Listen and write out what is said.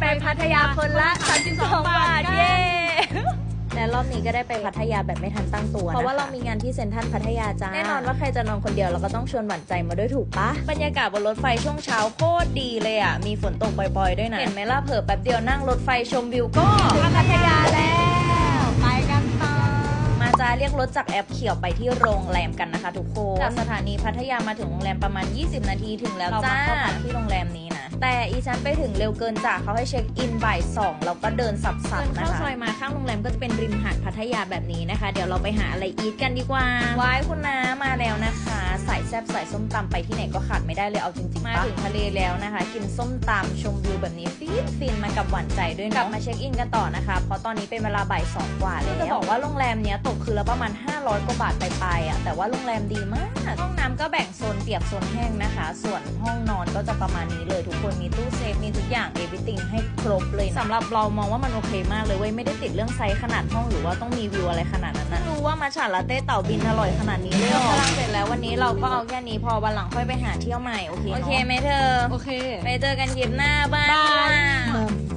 ไปพัทยาคนละ 32 บาท เย้ และรอบนี้ก็ได้ไปพัทยาแบบไม่ทันตั้งตัว เพราะว่าเรามีงานที่เซ็นทรัลพัทยาจ้า แน่นอนว่าใครจะนอนคนเดียวเราก็ต้องชวนหวานใจมาด้วยถูกปะ บรรยากาศบนรถไฟช่วงเช้าโคตรดีเลยอะ มีฝนตกบ่อยๆด้วยนะ เห็นไหมล่ะเผลอแป๊บเดียวนั่งรถไฟชมวิวก็ถึงพัทยาแล้ว ไปกันต่อ มาจ้าเรียกรถจากแอปเขียวไปที่โรงแรมกันนะคะ ทุกคน จากสถานีพัทยามาถึงโรงแรมประมาณ 20 นาทีถึงแล้วจ้าเข้าพักที่โรงแรมนี้นะ แต่อีฉันไปถึงเร็วเกินจ้าเขาให้เช็คอินบ่ายสองเราก็เดินสับๆนะคะเข้าซอยมาข้างโรงแรมก็จะเป็นริมหาดพัทยาแบบนี้นะคะ เดี๋ยวเราไปหาอะไรอีทกันดีกว่าว้ายคุณน้ามาแล้วนะคะใส่แซ่บใส่ส้มตำไปที่ไหนก็ขาดไม่ได้เลยเอาจริงๆมาถึงทะเลแล้วนะคะ กินส้มตำชมวิวแบบนี้ฟินฟินๆมากับหวานใจด้วยเนาะกลับมาเช็คอินกันต่อนะคะ เพราะตอนนี้เป็นเวลาบ่ายสองกว่าแล้วจะบอกว่าโรงแรมเนี้ยตกคืนละประมาณ 500กว่าบาทไปๆอะแต่ว่าโรงแรมดีมาก ห้องน้ำก็แบ่งโซนเปียกโซนแห้งนะคะ ส่วนห้องนอนก็จะประมาณนี้เลย ทุกคนมีตู้เซฟมีทุกอย่างเอวิติงให้ครบเลยนะสำหรับเรามองว่ามันโอเคมากเลยเว้ยไม่ได้ติดเรื่องไซส์ขนาดห้องหรือว่าต้องมีวิวอะไรขนาดนั้นนะรู้ว่ามาฉาลาเต้เต่าบินอร่อยขนาดนี้เลยเหรอเสร็จแล้ววันนี้เราก็เอาแค่นี้พอวันหลังค่อยไปหาเที่ยวใหม่โอเคโอเคไหมเธอโอเคไปเจอกันคลิปหน้าบ้ายบายบาย